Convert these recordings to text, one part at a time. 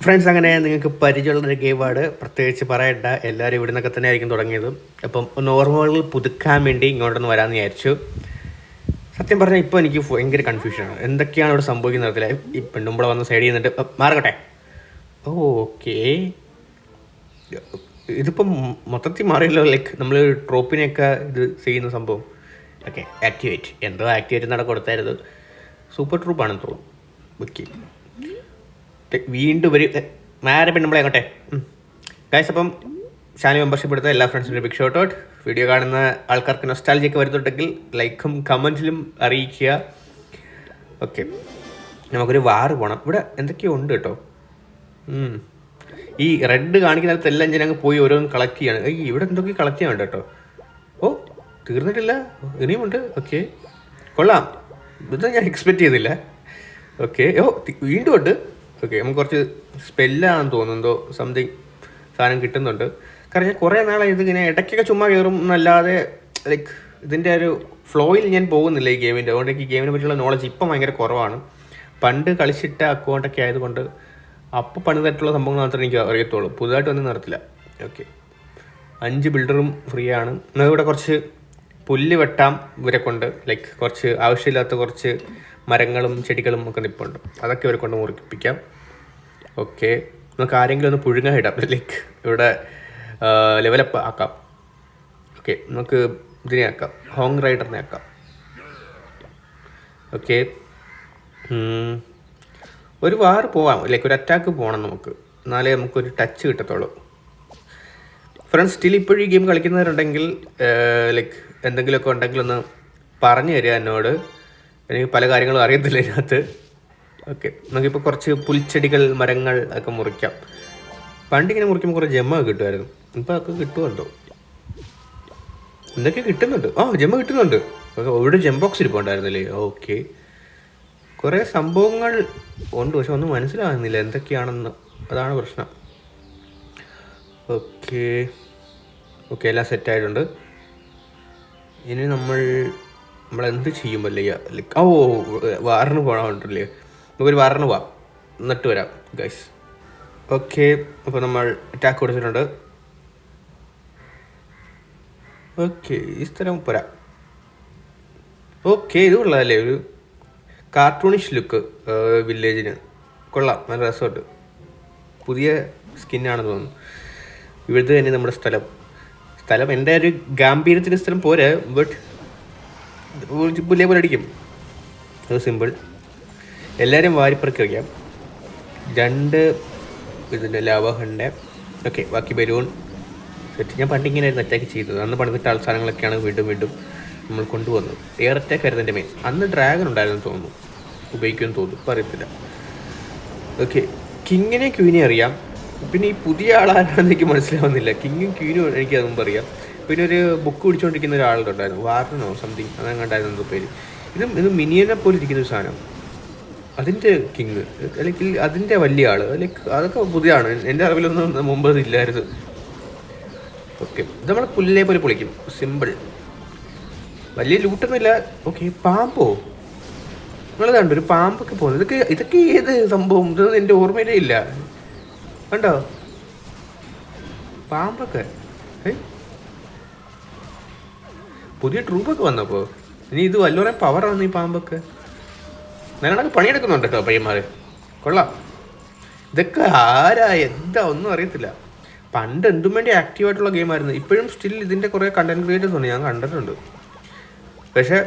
Friends അങ്ങനെ നിങ്ങൾക്ക് പരിചയമുള്ളൊരു ഗെയിമാണ് പ്രത്യേകിച്ച് പറയണ്ട. എല്ലാവരും ഇവിടെ നിന്നൊക്കെ തന്നെ ആയിരിക്കും തുടങ്ങിയത്. അപ്പം ഒന്ന് ഓർമ്മകൾ പുതുക്കാൻ വേണ്ടി ഇങ്ങോട്ടൊന്ന് വരാമെന്ന് വിചാരിച്ചു. സത്യം പറഞ്ഞാൽ ഇപ്പോൾ എനിക്ക് ഭയങ്കര കൺഫ്യൂഷനാണ് എന്തൊക്കെയാണ് ഇവിടെ സംഭവിക്കുന്ന തരത്തിൽ ഈ പെണ്ണുമ്പളെ വന്ന് സൈഡ് "അ, മാറട്ടെ. ഓക്കേ ഇതിപ്പം മൊത്തത്തിൽ മാറിയല്ലോ ലൈക്ക് നമ്മൾ ട്രോപ്പിനെയൊക്കെ ഇത് ചെയ്യുന്ന സംഭവം. ഓക്കെ ആക്ടിവേറ്റ് എന്തോ ആക്ടിവേറ്റ് നട കൊടുത്തായിരുന്നു സൂപ്പർ ട്രൂപ്പാണെന്ന് തോന്നുന്നു. ഓക്കെ വീണ്ടും ഒരു മാരെ നമ്മളെ അങ്ങോട്ടെ. ഗൈസ് അപ്പം ചാനൽ മെമ്പർഷിപ്പ് എടുത്ത എല്ലാ ഫ്രണ്ട്സിനും ബിഗ് ഷോട്ട് ഔട്ട് വീഡിയോ കാണുന്ന ആൾക്കാർക്ക് നൊസ്റ്റാലജിയൊക്കെ വരുന്നുണ്ടെങ്കിൽ ലൈക്കും കമന്റിലും അറിയിക്കുക. ഓക്കെ നമുക്കൊരു വാറ് പോകണം ഇവിടെ എന്തൊക്കെയോ ഉണ്ട് കേട്ടോ. ഈ റെഡ് കാണിക്കുന്നിടത്തെല്ലാം ഞാൻ അങ്ങ് പോയി ഓരോന്ന് കളക്ട് ചെയ്യാണ്. ഈ ഇവിടെ എന്തൊക്കെ കളക്ട് ചെയ്യാനുണ്ട് കേട്ടോ. ഓ തീർന്നിട്ടില്ല. ഇനിയുമുണ്ട് ഓക്കെ കൊള്ളാം. ഇത് ഞാൻ എക്സ്പെക്ട് ചെയ്തില്ല. ഓക്കെ ഓ വീണ്ടും ഉണ്ട്. ഓക്കെ നമുക്ക് കുറച്ച് സ്പെല്ലാണെന്ന് തോന്നുന്നുണ്ടോ? സംതിങ് സാധനം കിട്ടുന്നുണ്ട്. കാരണം കുറേ നാളായി ഇതിങ്ങനെ ഇടയ്ക്കൊക്കെ ചുമ്മാ കയറും എന്നല്ലാതെ ലൈക്ക് ഇതിന്റെ ഒരു ഫ്ലോയിൽ ഞാൻ പോകുന്നില്ല ഈ ഗെയിമിന്റെ അതുകൊണ്ട് എനിക്ക് ഗെയിമിനെ പറ്റിയുള്ള നോളജ് ഇപ്പം ഭയങ്കര കുറവാണ്. പണ്ട് കളിച്ചിട്ട അക്കൗണ്ടൊക്കെ ആയതുകൊണ്ട് അപ്പോൾ പണിതായിട്ടുള്ള സംഭവങ്ങൾ മാത്രമേ എനിക്ക് അറിയത്തുള്ളൂ. പുതുതായിട്ട് ഒന്നും നടത്തില്ല. ഓക്കെ അഞ്ച് ബിൽഡറും ഫ്രീ ആണ്. ഇവിടെ കുറച്ച് പുല്ല് വെട്ടാം ഇവരെ കൊണ്ട്. ലൈക്ക് കുറച്ച് ആവശ്യമില്ലാത്ത കുറച്ച് മരങ്ങളും ചെടികളും ഒക്കെ നിൽപ്പുണ്ട് അതൊക്കെ ഇവരെ കൊണ്ട് മുറിപ്പിക്കാം. ഓക്കെ. നമുക്ക് ആരെങ്കിലും ഒന്ന് പുഴുങ്ങാൻ ഇടാം. ലൈക്ക് ഇവിടെ ലെവലപ്പ് ആക്കാം. ഓക്കെ. നമുക്ക് ഇതിനെ ആക്കാം. ഹോങ് റൈഡറിനെ ആക്കാം. ഓക്കെ. ഒരു വാർ പോവാം. ലൈക്ക് ഒരു അറ്റാക്ക് പോകണം നമുക്ക്. എന്നാലേ നമുക്കൊരു ടച്ച് കിട്ടത്തുള്ളൂ. ഫ്രണ്ട്സ് സ്റ്റിൽ ഇപ്പോഴും ഈ ഗെയിം കളിക്കുന്നവരുണ്ടെങ്കിൽ ലൈക്ക് എന്തെങ്കിലുമൊക്കെ ഉണ്ടെങ്കിൽ ഒന്ന് പറഞ്ഞു തരിക എന്നോട്. എനിക്ക് പല കാര്യങ്ങളും അറിയത്തില്ല ഇതിനകത്ത്. ഓക്കെ നമുക്കിപ്പോൾ കുറച്ച് പുൽച്ചെടികൾ മരങ്ങൾ ഒക്കെ മുറിക്കാം. പണ്ടിങ്ങനെ മുറിക്കുമ്പോൾ കുറേ ജമ്മ കിട്ടുമായിരുന്നു. ഇപ്പോൾ അതൊക്കെ കിട്ടുമല്ലോ. എന്തൊക്കെ കിട്ടുന്നുണ്ട്. ആ ജമ്മ കിട്ടുന്നുണ്ട്. ഇവിടെ ജം ബോക്സ് ഇരിപ്പുണ്ടായിരുന്നില്ലേ ഓക്കെ. കുറേ സംഭവങ്ങൾ ഉണ്ട് പക്ഷെ ഒന്നും മനസ്സിലാകുന്നില്ല. എന്തൊക്കെയാണെന്ന്. അതാണ് പ്രശ്നം. ഓക്കെ. ഓക്കെ എല്ലാം സെറ്റായിട്ടുണ്ട്. ഇനി നമ്മൾ നമ്മൾ എന്ത് ചെയ്യും വല്ലയ്യ ലൈക്ക് ഓ വാറിന് പോകണമുണ്ടല്ലേ നമുക്കൊരു വാറിന് പോവാം. എന്നിട്ട് വരാം ഗൈസ് ഓക്കെ അപ്പോൾ നമ്മൾ അറ്റാക്ക് കൊടുത്തിട്ടുണ്ട്. ഓക്കെ ഈ സ്ഥലം പോരാ. ഓക്കെ ഇത് കൊള്ളാമല്ലേ ഒരു കാർട്ടൂണിഷ് ലുക്ക് വില്ലേജിന് കൊള്ളാം നല്ല രസമുണ്ട് പുതിയ സ്കിന്നാണെന്ന് തോന്നുന്നു. ഇവിടുത്തെ തന്നെ നമ്മുടെ സ്ഥലം. സ്ഥലം എന്റെ ഒരു ഗാംഭീര്യത്തിന്റെ സ്ഥലം പോരെ ബട്ട് പുതിയ പോലെ അടിക്കും അത് സിമ്പിൾ എല്ലാവരും വാരിപ്പറക്കി വയ്ക്കാം രണ്ട് ഇതിന്റെ ലാവഹണ്ട്. ഓക്കെ ബാക്കി ബലൂൺ സെറ്റ് ഞാൻ പണ്ട് ഇങ്ങനെയായിരുന്നു അറ്റാക്ക് ചെയ്തത്. അന്ന് പണിതിട്ട ആൾ സാധനങ്ങളൊക്കെയാണ് വീണ്ടും വീണ്ടും നമ്മൾ കൊണ്ടുവന്നത്. എയർ അറ്റാക്ക് ആയിരുന്നു എന്റെ മെയിൻ അന്ന് ഡ്രാഗൺ ഉണ്ടായിരുന്നു തോന്നുന്നു. ഉപയോഗിക്കുമെന്ന് തോന്നുന്നു. ഇപ്പം അറിയത്തില്ല. ഓക്കെ കിങ്ങിനെ ക്യൂനെ അറിയാം. പിന്നെ ഈ പുതിയ ആളാരാണെന്ന് എനിക്ക് മനസ്സിലാവുന്നില്ല. കിങ്ങും ക്യൂനും എനിക്ക് അത് അറിയാം. പിന്നെ ഒരു ബുക്ക് പിടിച്ചുകൊണ്ടിരിക്കുന്ന ഒരാളുണ്ടായിരുന്നു വാർണനോ സംതിങ് അങ്ങനെ കണ്ടായിരുന്നു എന്തോ പേര് ഇത് ഇത് മിനിയനെ പോലെ ഇരിക്കുന്ന ഒരു സാധനം. അതിന്റെ കിങ് അല്ലെങ്കിൽ അതിന്റെ വലിയ ആൾ ലൈക്ക് അതൊക്കെ പുതിയതാണ് എന്റെ അറിവിലൊന്നും മുമ്പ് ഇല്ലായിരുന്നു ഓക്കെ ഇത് നമ്മൾ പുല്ലിനെ പോലെ പൊളിക്കും. സിമ്പിൾ വലിയ ലൂട്ടൊന്നുമില്ല. ഓക്കെ പാമ്പോ? നിങ്ങൾ കണ്ടു? ഒരു പാമ്പൊക്കെ പോകുന്നത് ഇതൊക്കെ ഇതൊക്കെ ഏത് സംഭവം? ഇതൊന്നും എന്റെ ഓർമ്മയിലേ ഇല്ല. കണ്ടോ? പാമ്പൊക്കെ. ഏ? പുതിയ ട്രൂപ്പൊക്കെ വന്നപ്പോ. ഇനി ഇത് വല്ലോറെ പവറാണ് ഈ പാമ്പൊക്കെ. നിങ്ങളൊക്കെ പണിയെടുക്കുന്നുണ്ട് കേട്ടോ പയ്യന്മാർ കൊള്ളാം. ഇതൊക്കെ ആരാ? എന്താ? ഒന്നും അറിയത്തില്ല. പണ്ട് എന്തും വേണ്ടി ആക്റ്റീവായട്ടുള്ള ഗെയിം ആയിരുന്നു. ഇപ്പോഴും സ്റ്റിൽ ഇതിന്റെ കുറേ കണ്ടന്റ് ക്രിയേറ്റേഴ്സ് ഉണ്ട്. ഞാൻ കണ്ടിട്ടുണ്ട്. പക്ഷെ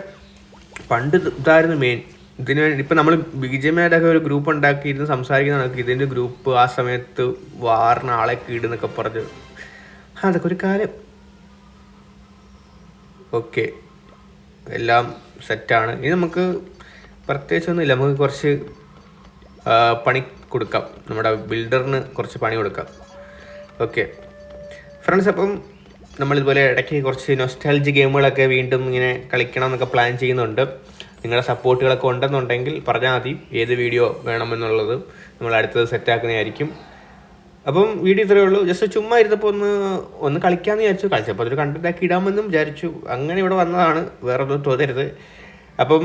പണ്ട് ഇത് ഇതായിരുന്നു മെയിൻ ഇതിന് വേണ്ടി ഇപ്പം നമ്മൾ ബി ജെ ഒക്കെ ഒരു ഗ്രൂപ്പ് ഉണ്ടാക്കി ഇരുന്ന് സംസാരിക്കുന്ന കണക്ക് ഇതിന്റെ ഗ്രൂപ്പ് ആ സമയത്ത് വാറിന് ആളെ കീടുന്നൊക്കെ പറഞ്ഞു. അതൊക്കെ ഒരു കാലം ഓക്കെ. എല്ലാം സെറ്റാണ്. ഇനി നമുക്ക് പ്രത്യേകിച്ചൊന്നുമില്ല. നമുക്ക് കുറച്ച് പണി കൊടുക്കാം. നമ്മുടെ ബിൽഡറിന് കുറച്ച് പണി കൊടുക്കാം. ഓക്കെ. ഫ്രണ്ട്സ് അപ്പം നമ്മളിതുപോലെ ഇടയ്ക്ക് കുറച്ച് നൊസ്റ്റാലജി ഗെയിമുകളൊക്കെ വീണ്ടും ഇങ്ങനെ കളിക്കണം എന്നൊക്കെ പ്ലാൻ ചെയ്യുന്നുണ്ട്. നിങ്ങളുടെ സപ്പോർട്ടുകളൊക്കെ ഉണ്ടെന്നുണ്ടെങ്കിൽ പറഞ്ഞാൽ മതി. ഏത് വീഡിയോ വേണമെന്നുള്ളത് നമ്മൾ അടുത്തത് സെറ്റാക്കുന്നതായിരിക്കും അപ്പം വീഡിയോ ഇത്രയേ ഉള്ളൂ. ജസ്റ്റ് ചുമ്മാ ഇരുന്നപ്പോൾ ഒന്ന് ഒന്ന് കളിക്കാമെന്ന് വിചാരിച്ചു. കളിച്ചപ്പോൾ അതൊരു കണ്ടന്റ് ആക്കി ഇടാമെന്നും വിചാരിച്ചു. അങ്ങനെ ഇവിടെ വന്നതാണ്. വേറെ ഒന്നും തോന്നരുത്. അപ്പം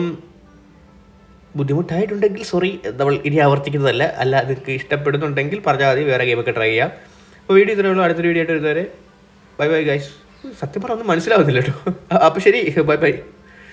ബുദ്ധിമുട്ടായിട്ടുണ്ടെങ്കിൽ സോറി നമ്മൾ ഇനി ആവർത്തിക്കുന്നതല്ല. അല്ല നിങ്ങൾക്ക് ഇഷ്ടപ്പെടുന്നുണ്ടെങ്കിൽ പറഞ്ഞാൽ മതി. വേറെ ഗെയിമൊക്കെ ട്രൈ ചെയ്യാം. അപ്പോൾ വീഡിയോ ഇത്രയേ ഉള്ളൂ. അടുത്തൊരു വീഡിയോ ആയിട്ട് വരുന്നവരെ. ബൈ ബൈ ഗൈസ് സത്യം പറഞ്ഞൊന്നും മനസ്സിലാവുന്നില്ല കേട്ടോ. അപ്പോൾ ശരി. Bye bye